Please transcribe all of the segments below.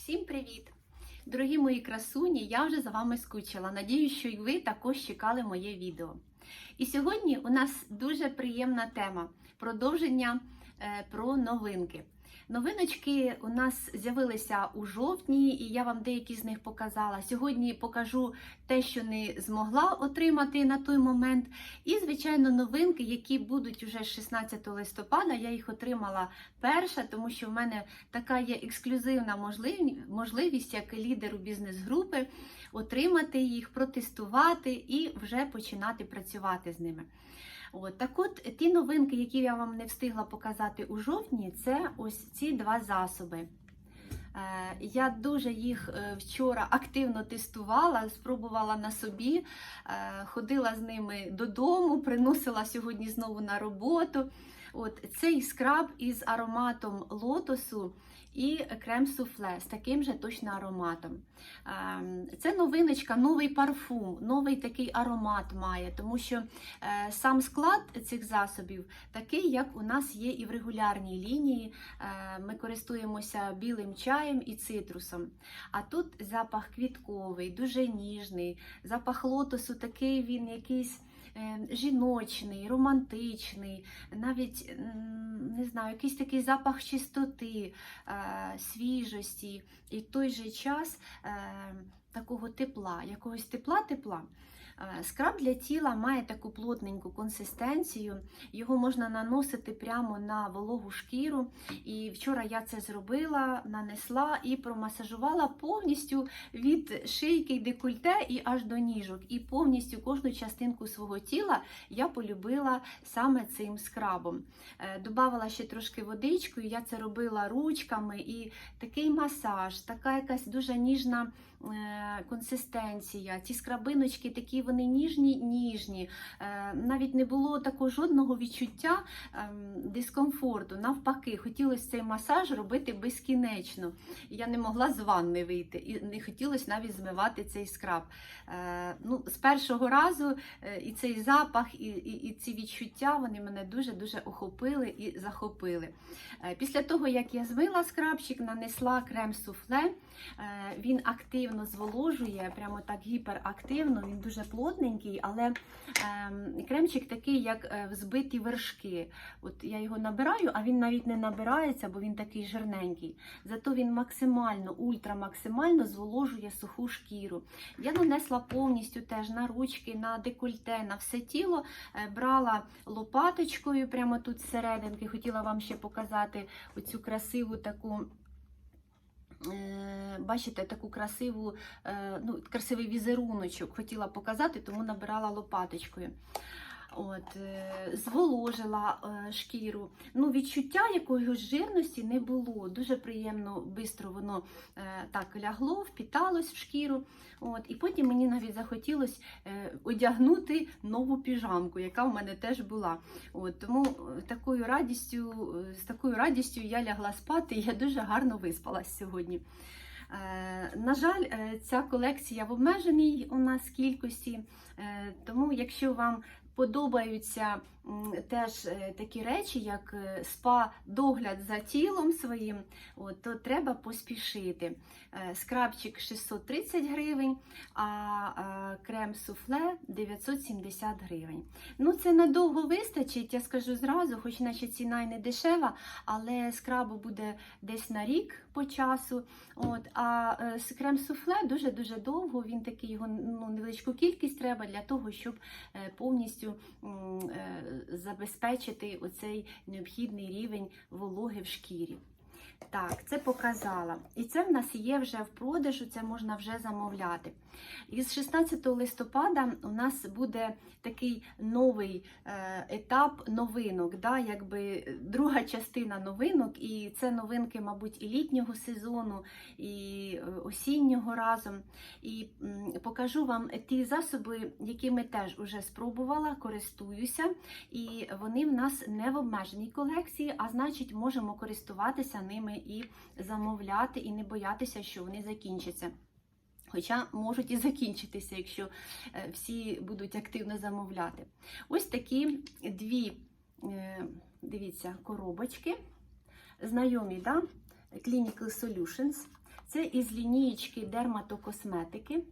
Всім привіт! Дорогі мої красуні, я вже за вами скучила. Надіюсь, що і ви також чекали моє відео. І сьогодні у нас дуже приємна тема продовження е, про новинки. Новиночки у нас з'явилися у жовтні, і я вам деякі з них показала. Сьогодні покажу те, що не змогла отримати на той момент. І, звичайно, новинки, які будуть уже 16 листопада. Я їх отримала перша, тому що в мене така є ексклюзивна можливість, як лідеру бізнес-групи, отримати їх, протестувати і вже починати працювати з ними. От так от ті новинки, які я вам не встигла показати у жовтні, це ось ці два засоби. Е, Я дуже їх е, вчора активно тестувала, спробувала на собі, е, ходила з ними додому, приносила сьогодні знову на роботу. От Цей скраб із ароматом лотосу і крем-суфле з таким же точно ароматом. Ем, Це новиночка, новий парфум, новий такий аромат має, тому що е, сам склад цих засобів такий, як у нас є і в регулярній лінії. Е, Ми користуємося білим чаєм і цитрусом. А тут запах квітковий, дуже ніжний, запах лотосу такий він якийсь. Е, Жіночний, романтичний, навіть не знаю, якийсь такий запах чистоти, е, свіжості, і той же час е, такого тепла, якогось тепла-тепла. Е, Скраб для тіла має таку плотненьку консистенцію, його можна наносити прямо на вологу шкіру. І вчора я це зробила, нанесла і промасажувала повністю від шийки декольте і аж до ніжок. І повністю кожну частинку свого тіла я полюбила саме цим скрабом. Е, Добавила ще трошки водичкою, я це робила ручками і такий масаж, така якась дуже ніжна е, консистенція. Ці скрабиночки такі вони ніжні, ніжні. Е, Навіть не було такого жодного відчуття ем, дискомфорту. Навпаки, хотілося цей масаж робити безкінечно. Я не могла з ванни вийти, і не хотілося навіть змивати цей скраб. Е, Ну, з першого разу е, і цей запах, і, і, і ці відчуття вони мене дуже-дуже охопили і захопили. Після того, як я змила скрабчик, нанесла крем суфле, він активно зволожує, прямо так гіперактивно, він дуже плотненький, але ем, кремчик такий, як е, взбиті вершки. От я його набираю, а він навіть не набирається, бо він такий жирненький. Зато він максимально, ультрамаксимально зволожує суху шкіру. Я нанесла повністю теж на ручки, на декольте, на все тіло. Е, Брала лопаточкою прямо тут зсерединки. Хотіла вам ще показати оцю красиву таку. Е, Бачите, таку красиву, е, ну, красивий візеруночок хотіла показати, тому набирала лопаточкою. От, е, зволожила е, шкіру. Ну, відчуття якоїсь жирності не було. Дуже приємно, швидко воно е, так лягло, впіталось в шкіру. От, і потім мені навіть захотілося одягнути нову піжамку, яка в мене теж була. От, тому такою радістю, з такою радістю я лягла спати, і я дуже гарно виспалась сьогодні. На жаль, ця колекція в обмеженій у нас кількості, тому якщо вам подобаються теж е, такі речі, як е, спа-догляд за тілом своїм, от, то треба поспішити. Е, Скрабчик 630 гривень, а крем суфле 970 гривень. Ну, це надовго вистачить, я скажу зразу, хоч наче ціна й не дешева, але скрабу буде десь на рік по часу. От, а крем суфле дуже-дуже довго, він такий його ну, невеличку кількість треба для того, щоб повністю забезпечити оцей необхідний рівень вологи в шкірі. Так, це показала. І це в нас є вже в продажу, це можна вже замовляти. І з 16 листопада у нас буде такий новий е, етап новинок, да, якби друга частина новинок, і це новинки, мабуть, і літнього сезону, і е, осіннього разом. І покажу вам ті засоби, якими теж уже спробувала, користуюся, і вони в нас не в обмеженій колекції, а значить, можемо користуватися ними і замовляти, і не боятися, що вони закінчаться. Хоча можуть і закінчитися, якщо е, всі будуть активно замовляти. Ось такі дві, е, дивіться, коробочки. Знайомі, да? Clinical Solutions. Це із лінієчки дерматокосметики.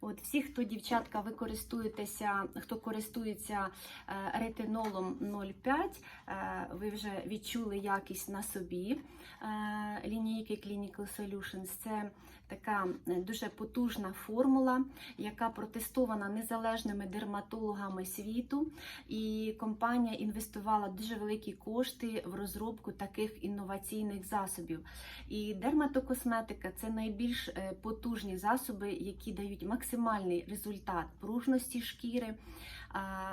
От всі, хто дівчатка, ви користуєтеся, хто користується е, ретинолом 0,5, е, ви вже відчули якість на собі е, лінійки Clinical Solutions. Це така е, дуже потужна формула, яка протестована незалежними дерматологами світу. І компанія інвестувала дуже великі кошти в розробку таких інноваційних засобів. І дерматокосметика це найбільш е, потужні засоби, які дають максимальний результат пружності шкіри,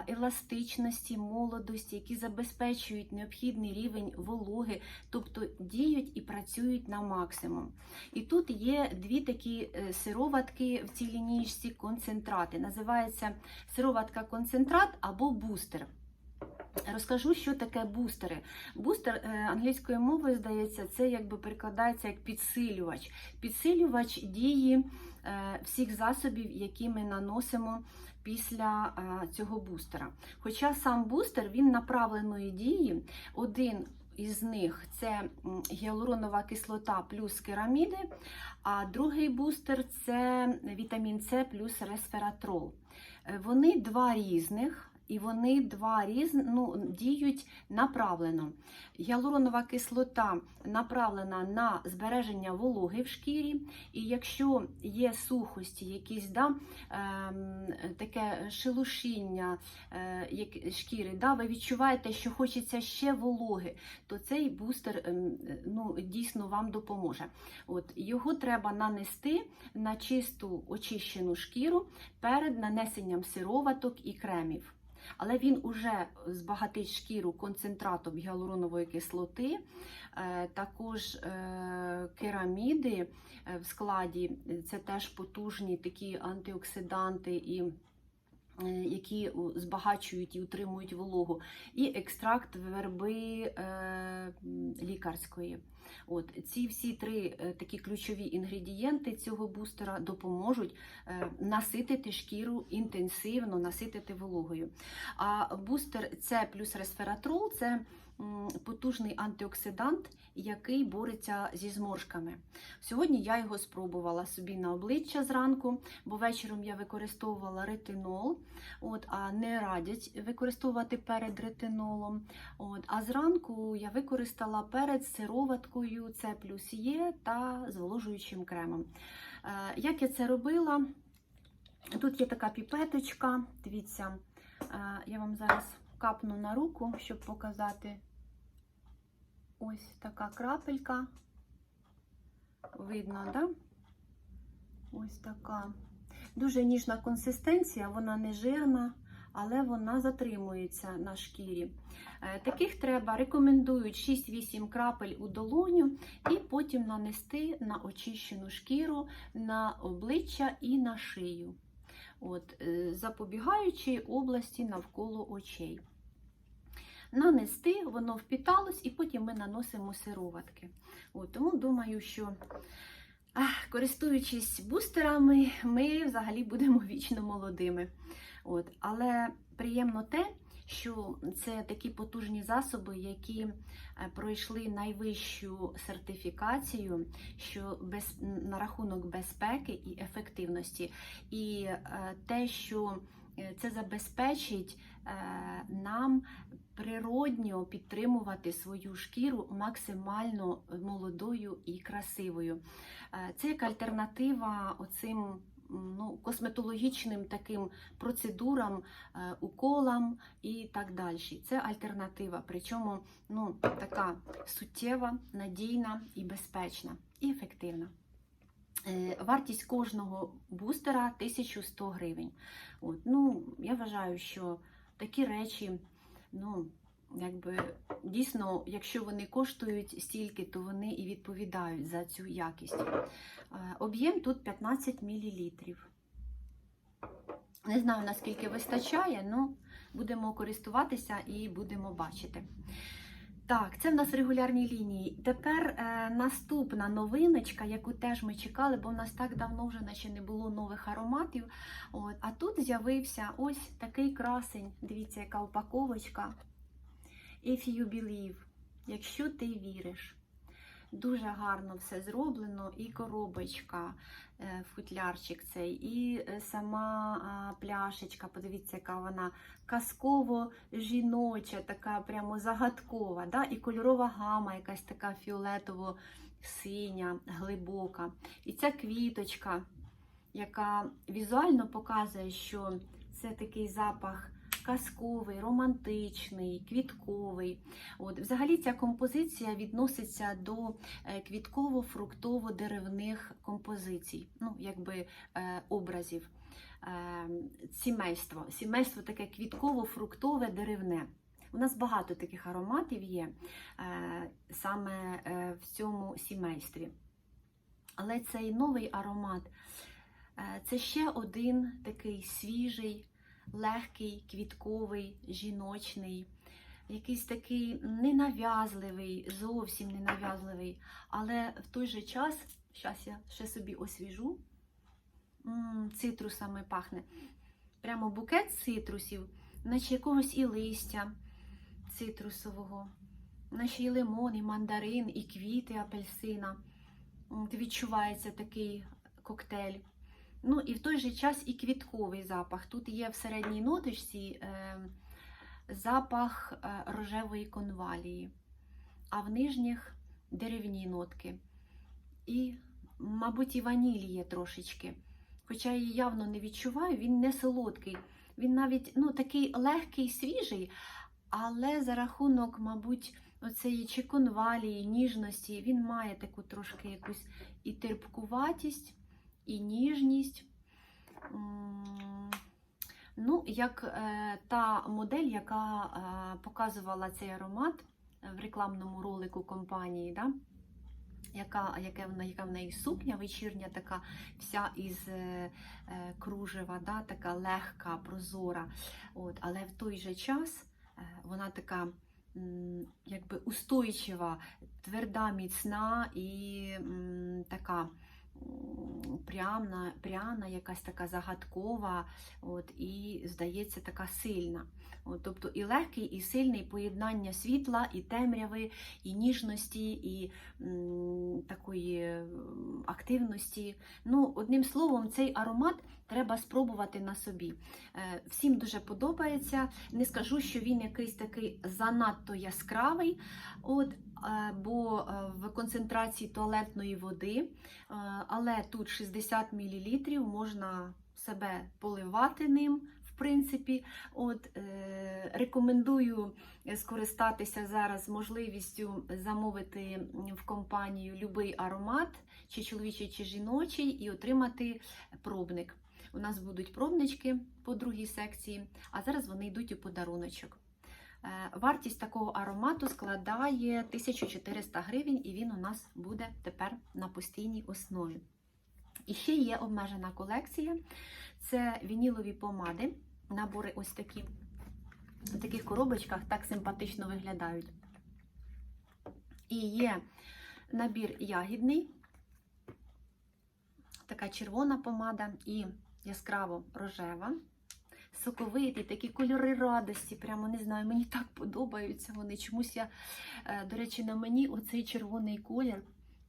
еластичності, молодості, які забезпечують необхідний рівень вологи, тобто діють і працюють на максимум. І тут є дві такі е, сироватки в цій лінійці концентрати. Називається сироватка концентрат або бустер. Розкажу, що таке бустери. Бустер е, англійською мовою, здається, це якби перекладається як підсилювач. Підсилювач дії е, всіх засобів, які ми наносимо після е, цього бустера. Хоча сам бустер він направленої дії, один із них це гіалуронова кислота плюс кераміди, а другий бустер це вітамін С плюс ресвератрол. Е, Вони два різних. І вони два різні ну, діють направлено. Гіалуронова кислота направлена на збереження вологи в шкірі, і якщо є сухості, якісь да, ем, таке шелушіння е, шкіри, да, ви відчуваєте, що хочеться ще вологи, то цей бустер ем, ну, дійсно вам допоможе. От, його треба нанести на чисту очищену шкіру перед нанесенням сироваток і кремів. Але він уже збагатить шкіру концентратом гіалуронової кислоти, е, також е, кераміди е, в складі це теж потужні такі антиоксиданти і. Е, Які збагачують і утримують вологу, і екстракт верби е, лікарської. От ці всі три е, такі ключові інгредієнти цього бустера допоможуть наситити шкіру інтенсивно, наситити вологою. А бустер це плюс ресфератрол це потужний антиоксидант, який бореться зі зморшками. Сьогодні я його спробувала собі на обличчя зранку, бо вечором я використовувала ретинол, от, а не радять використовувати перед ретинолом. От, а зранку я використала перед сироваткою С плюс Є та зволожуючим кремом. Е, Як я це робила? Тут є така піпеточка, дивіться, е, я вам зараз капну на руку, щоб показати. Ось така крапелька. Видно, да? Ось така. Дуже ніжна консистенція, вона не жирна, але вона затримується на шкірі. Е, Таких треба, рекомендують 6-8 крапель у долоню і потім нанести на очищену шкіру, на обличчя і на шию. От, е, запобігаючи області навколо очей. Нанести, воно впіталось, і потім ми наносимо сироватки. От, тому думаю, що користуючись бустерами, ми взагалі будемо вічно молодими. От, але приємно те, що це такі потужні засоби, які е, пройшли найвищу сертифікацію що без, на рахунок безпеки і ефективності. І е, те, що це забезпечить е, нам природньо підтримувати свою шкіру максимально молодою і красивою. Е, Це як альтернатива оцим ну, косметологічним таким процедурам, е, уколам і так далі. Це альтернатива, причому ну, така суттєва, надійна і безпечна, і ефективна. Е, Вартість кожного бустера 1100 гривень. От, ну, я вважаю, що такі речі, ну, якби дійсно, якщо вони коштують стільки, то вони і відповідають за цю якість. Е, Об'єм тут 15 мл. Не знаю, наскільки вистачає, але будемо користуватися і будемо бачити. Так, це в нас регулярні лінії. Тепер е, наступна новиночка, яку теж ми чекали, бо в нас так давно вже наче не було нових ароматів. От, а тут з'явився ось такий красень. Дивіться, яка упаковочка. If you believe, якщо ти віриш. Дуже гарно все зроблено, і коробочка, е, футлярчик цей, і е, сама пляшечка. Подивіться, яка вона казково-жіноча, така прямо загадкова. Да? І кольорова гама, якась така фіолетово-синя, глибока. І ця квіточка, яка візуально показує, що це такий запах казковий, романтичний, квітковий. От, взагалі ця композиція відноситься до е, квітково-фруктово-деревних композицій, ну, якби е, образів. Е, сімейство. Сімейство таке квітково-фруктове деревне. У нас багато таких ароматів є е, саме в цьому сімействі. Але цей новий аромат це ще один такий свіжий, легкий, квітковий, жіночний, якийсь такий ненав'язливий, зовсім ненав'язливий. Але в той же час, зараз я ще собі освіжу, М, цитрусами пахне. Прямо букет цитрусів, наче якогось і листя цитрусового, наче і лимон, і мандарин, і квіти апельсина. М, Відчувається такий коктейль. Ну і в той же час і квітковий запах. Тут є в середній ноточці е, запах е, рожевої конвалії, а в нижніх деревні нотки. І, мабуть, і ванілі є трошечки. Хоча я її явно не відчуваю, він не солодкий. Він навіть ну, такий легкий, свіжий, але за рахунок, мабуть, оцеї чи конвалії, ніжності, він має таку трошки якусь і терпкуватість, і ніжність. Ну, як е, та модель, яка е, показувала цей аромат в рекламному ролику компанії, да? яка, яка, в неї- яка в неї сукня вечірня, така вся із е, е, кружева, да? така легка, прозора. От, але в той же час е, вона така якби устойчива, тверда, міцна і м, така пряна, пряна, якась така загадкова, от, і, здається, така сильна. От, тобто і легкий, і сильний поєднання світла, і темряви, і ніжності, і м, такої активності. Ну, одним словом, цей аромат треба спробувати на собі. Е, Всім дуже подобається. Не скажу, що він якийсь такий занадто яскравий, от, е, бо е, в концентрації туалетної води, е, але тут 60 мл можна себе поливати ним. В принципі, от е, рекомендую скористатися зараз можливістю замовити в компанію будь-який аромат, чи чоловічий, чи жіночий, і отримати пробник. У нас будуть пробнички по другій секції, а зараз вони йдуть у подаруночок. Е, Вартість такого аромату складає 1400 гривень, і він у нас буде тепер на постійній основі. І ще є обмежена колекція це вінілові помади. Набори ось такі. В таких коробочках так симпатично виглядають. І є набір ягідний, така червона помада і яскраво рожева. Соковиті, такі кольори радості. Прямо не знаю, мені так подобаються вони. Чомусь я, е, до речі, на мені оцей червоний колір.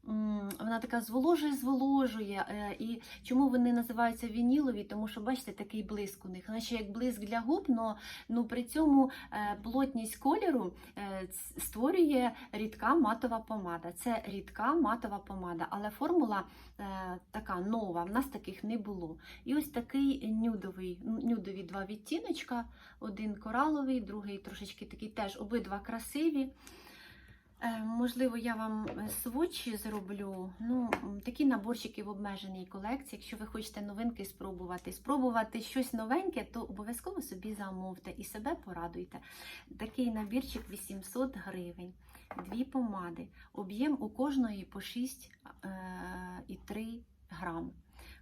Вона така зволожує, зволожує. е, І чому вони називаються вінілові? Тому що, бачите, такий блиск у них. Наче як блиск для губ, но ну, при цьому е, плотність кольору е, створює рідка матова помада. Це рідка матова помада, але формула така нова, в нас таких не було. І ось такий нюдовий, нюдові два відтіночка, один кораловий, другий трошечки такий теж обидва красиві. Е, Можливо, я вам е, сводчі зроблю. Ну, такі наборчики в обмеженій колекції. Якщо ви хочете новинки спробувати, спробувати щось новеньке, то обов'язково собі замовте і себе порадуйте. Такий набірчик 800 гривень, дві помади. Об'єм у кожної по 6,3 грам.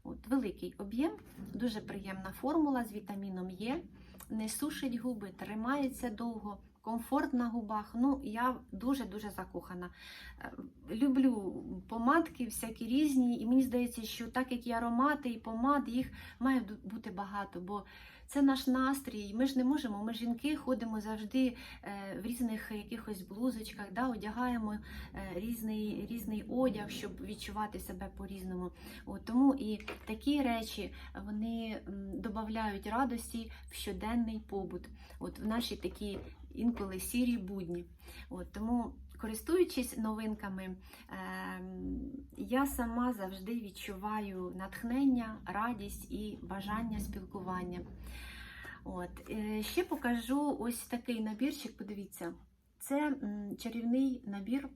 От, великий об'єм, дуже приємна формула з вітаміном Е. Не сушить губи, тримається довго. Комфорт на губах. Ну, я дуже-дуже закохана. Е, Люблю помадки всякі різні, і мені здається, що так як і аромати, і помад, їх має бути багато, бо це наш настрій. Ми ж не можемо. Ми жінки ходимо завжди е, в різних якихось блузочках, да, одягаємо е, різний, різний одяг, щоб відчувати себе по-різному. Тому і такі речі вони додають радості в щоденний побут, от в наші такі інколи сірі будні. От, тому, користуючись новинками, ем, я сама завжди відчуваю натхнення, радість і бажання спілкування. От, е, ще покажу ось такий набірчик, подивіться. Це чарівний набір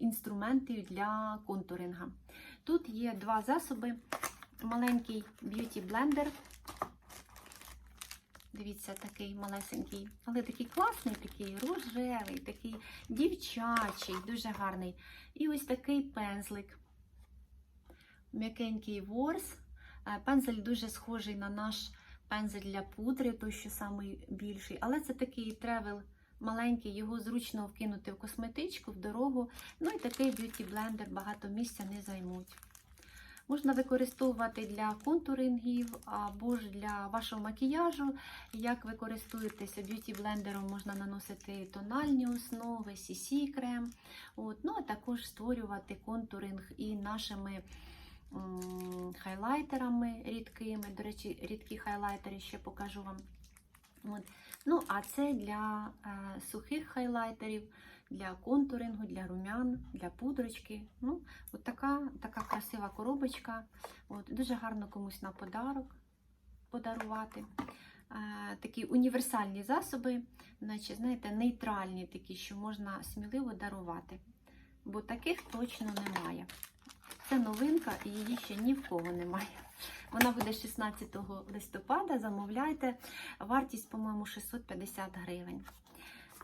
інструментів для контуринга. Тут є два засоби. Маленький б'юті блендер. Дивіться, такий малесенький, але такий класний, такий рожевий, такий дівчачий, дуже гарний. І ось такий пензлик. М'якенький ворс. Е, Пензель дуже схожий на наш пензель для пудри, той, що самий більший. Але це такий тревел маленький, його зручно вкинути в косметичку, в дорогу. Ну і такий б'юті-блендер багато місця не займуть. Можна використовувати для контурингів або ж для вашого макіяжу. Як ви користуєтеся б'юті-блендером, можна наносити тональні основи, CC крем. От. Ну, а також створювати контуринг і нашими хайлайтерами рідкими. До речі, рідкі хайлайтери ще покажу вам. От. Ну, а це для е, сухих хайлайтерів, для контурингу, для румян, для пудрочки. Ну, от така, така красива коробочка. От, дуже гарно комусь на подарок подарувати. Е, такі універсальні засоби, наче, знаєте, нейтральні такі, що можна сміливо дарувати. Бо таких точно немає. Це новинка і її ще ні в кого немає. Вона буде 16 листопада. Замовляйте. Вартість, по-моєму, 650 гривень.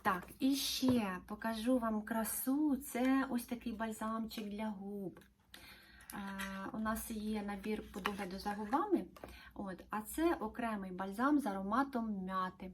Так, і ще покажу вам красу. Це ось такий бальзамчик для губ. Е, у нас є набір по догляду за губами. От, а це окремий бальзам з ароматом мяти.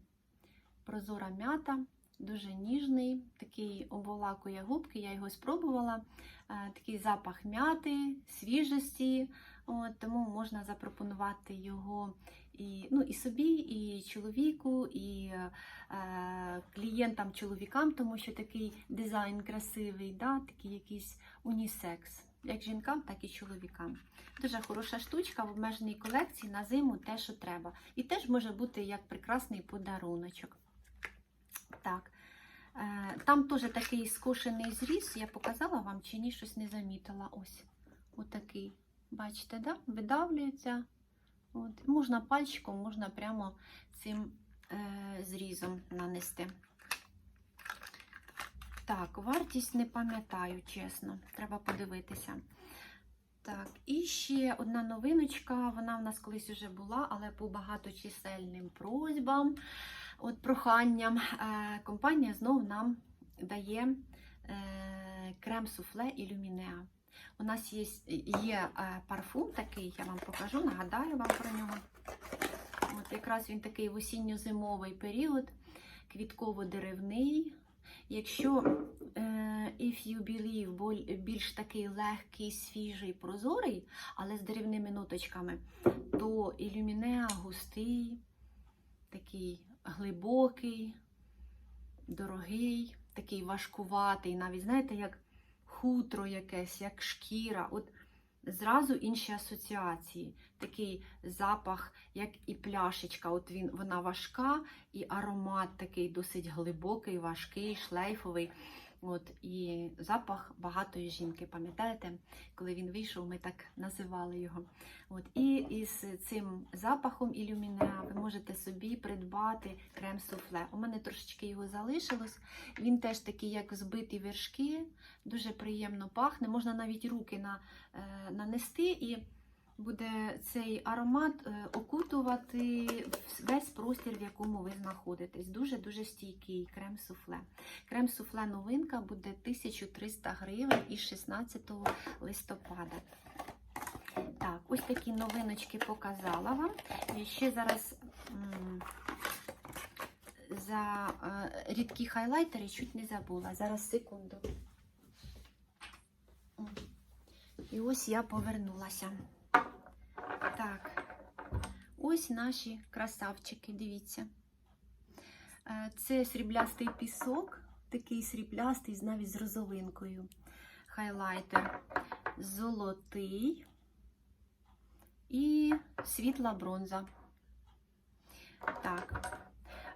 Прозора м'ята, дуже ніжний, такий обволакує губки, я його спробувала. Е, такий запах м'яти, свіжості. От, тому можна запропонувати його і, ну, і собі, і чоловіку, і е, клієнтам, чоловікам, тому що такий дизайн красивий, да, такий якийсь унісекс. Як жінкам, так і чоловікам. Дуже хороша штучка в обмеженій колекції на зиму те, що треба. І теж може бути як прекрасний подаруночок. Так. Е, Там теж такий скошений зріз. Я показала вам чи ні, щось не замітила. Ось. Отакий. Бачите, да? видавлюється. От. Можна пальчиком, можна прямо цим е, зрізом нанести. Так, вартість не пам'ятаю, чесно. Треба подивитися. Так, і ще одна новиночка. Вона в нас колись вже була, але по багаточисельним просьбам, от проханням, е, компанія знов нам дає е, крем-суфле Ілюмінеа. У нас є, є е, парфум такий, я вам покажу, нагадаю вам про нього. От якраз він такий в осінньо-зимовий період, квітково-деревний. Якщо е, If You Believe більш такий легкий, свіжий, прозорий, але з деревними ноточками, то Ілюмінеа густий, такий глибокий, дорогий, такий важкуватий, навіть, знаєте, як хутро якесь, як шкіра. От зразу інші асоціації. Такий запах, як і пляшечка. От він, вона важка, і аромат такий досить глибокий, важкий, шлейфовий. От, і запах багатої жінки. Пам'ятаєте, коли він вийшов, ми так називали його. От, і із цим запахом ілюмінеа ви можете собі придбати крем-суфле. У мене трошечки його залишилось. Він теж такий, як збиті вершки, дуже приємно пахне. Можна навіть руки на, е, нанести і буде цей аромат е, окутувати весь простір, в якому ви знаходитесь. Дуже-дуже стійкий крем-суфле. Крем-суфле новинка буде 1300 гривень із 16 листопада. Так, ось такі новиночки показала вам. І ще зараз за е, рідкі хайлайтери, чуть не забула. Зараз секунду. І ось я повернулася. Так, ось наші красавчики, дивіться. Е, Це сріблястий пісок, такий сріблястий, навіть з розовинкою. Хайлайтер золотий і світла бронза. Так.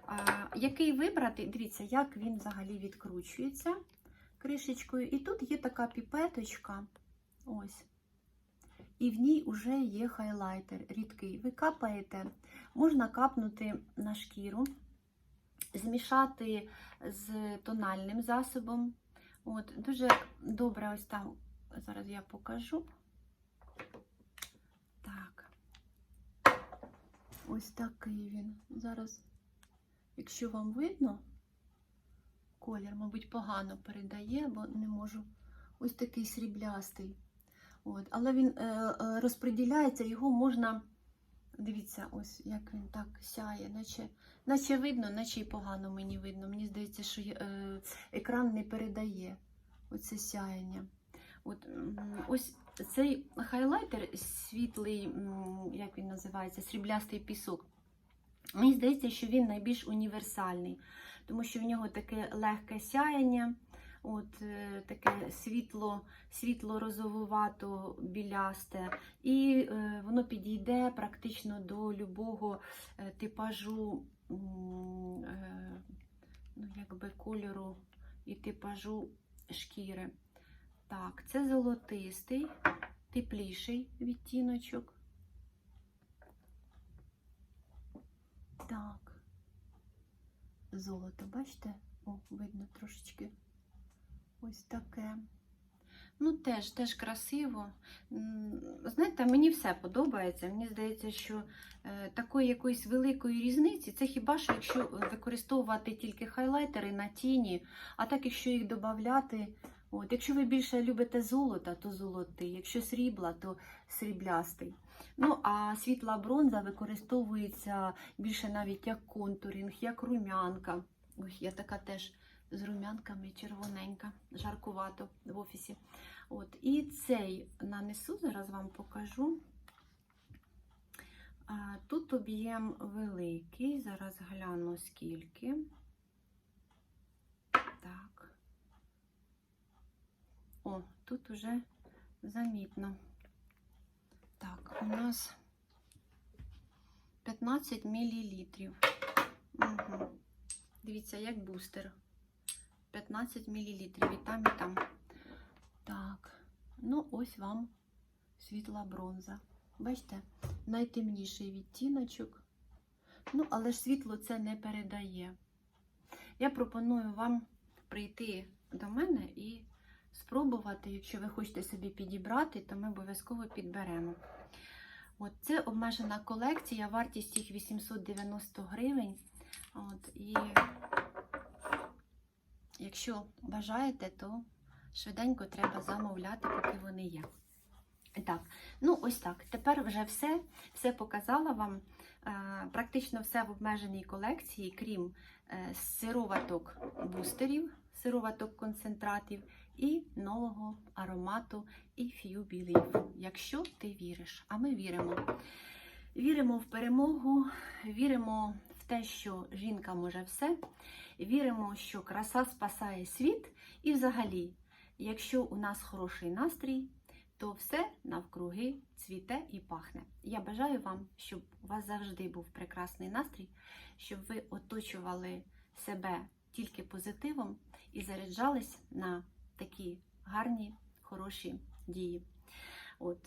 А, який вибрати? Дивіться, як він взагалі відкручується кришечкою. І тут є така піпеточка. Ось. І в ній вже є хайлайтер рідкий. Ви капаєте, можна капнути на шкіру, змішати з тональним засобом. От, Дуже добре, ось там. Зараз я покажу. Так. Ось такий він. Зараз, якщо вам видно, колір, мабуть, погано передає, бо не можу. Ось такий сріблястий. От. Але він е, е, розподіляється, його можна. Дивіться, ось як він так сяє, наче, наче видно, наче й погано мені видно. Мені здається, що е, екран не передає оце сяєння. От, ось цей хайлайтер світлий, як він називається, сріблястий пісок. Мені здається, що він найбільш універсальний, тому що в нього таке легке сяяння, от е, таке світло, світло розовувато білясте, і е, воно підійде практично до любого е, типажу, ну, якби кольору і типажу шкіри. Так, це золотистий, тепліший відтіночок. Так. Золото, бачите? О, видно трошечки. Ось таке. Ну, теж, теж красиво. Знаєте, мені все подобається. Мені здається, що е, такої якоїсь великої різниці це хіба що якщо використовувати тільки хайлайтери на тіні, а так, якщо їх додати. От, якщо ви більше любите золота, то золотий, якщо срібла, то сріблястий. Ну, а світла бронза використовується більше навіть як контурінг, як румянка. Ой, я така теж з румянками червоненька, жаркувато в офісі. От, і цей нанесу, зараз вам покажу. Тут об'єм великий, зараз гляну скільки. Так. О, тут уже замітно. Так, у нас 15 мл. Угу. Дивіться, як бустер. 15 мл. І там, і там. Так, ну ось вам світла бронза. Бачите, найтемніший відтіночок. Ну, але ж світло це не передає. Я пропоную вам прийти до мене і спробувати, якщо ви хочете собі підібрати, то ми обов'язково підберемо. От, Це обмежена колекція, вартість їх 890 гривень. От, і якщо бажаєте, то швиденько треба замовляти, поки вони є. Так, ну ось так. Тепер вже все, все показала вам. Е, Практично все в обмеженій колекції, крім е, сироваток бустерів, сироваток концентратів і нового аромату If You Believe, якщо ти віриш. А ми віримо. Віримо в перемогу, віримо в те, що жінка може все, віримо, що краса спасає світ. І взагалі, якщо у нас хороший настрій, то все навкруги цвіте і пахне. Я бажаю вам, щоб у вас завжди був прекрасний настрій, щоб ви оточували себе тільки позитивом і заряджались на такі гарні, хороші дії. От,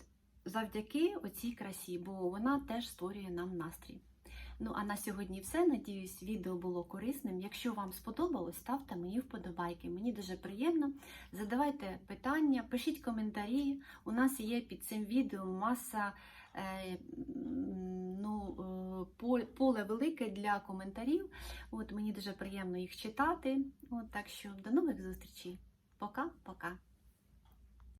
завдяки оцій красі, бо вона теж створює нам настрій. Ну, а на сьогодні все. Надіюсь, відео було корисним. Якщо вам сподобалось, ставте мені вподобайки. Мені дуже приємно. Задавайте питання, пишіть коментарі. У нас є під цим відео маса е, ну, е, поле велике для коментарів. От Мені дуже приємно їх читати. От, Так що до нових зустрічей. Пока-пока.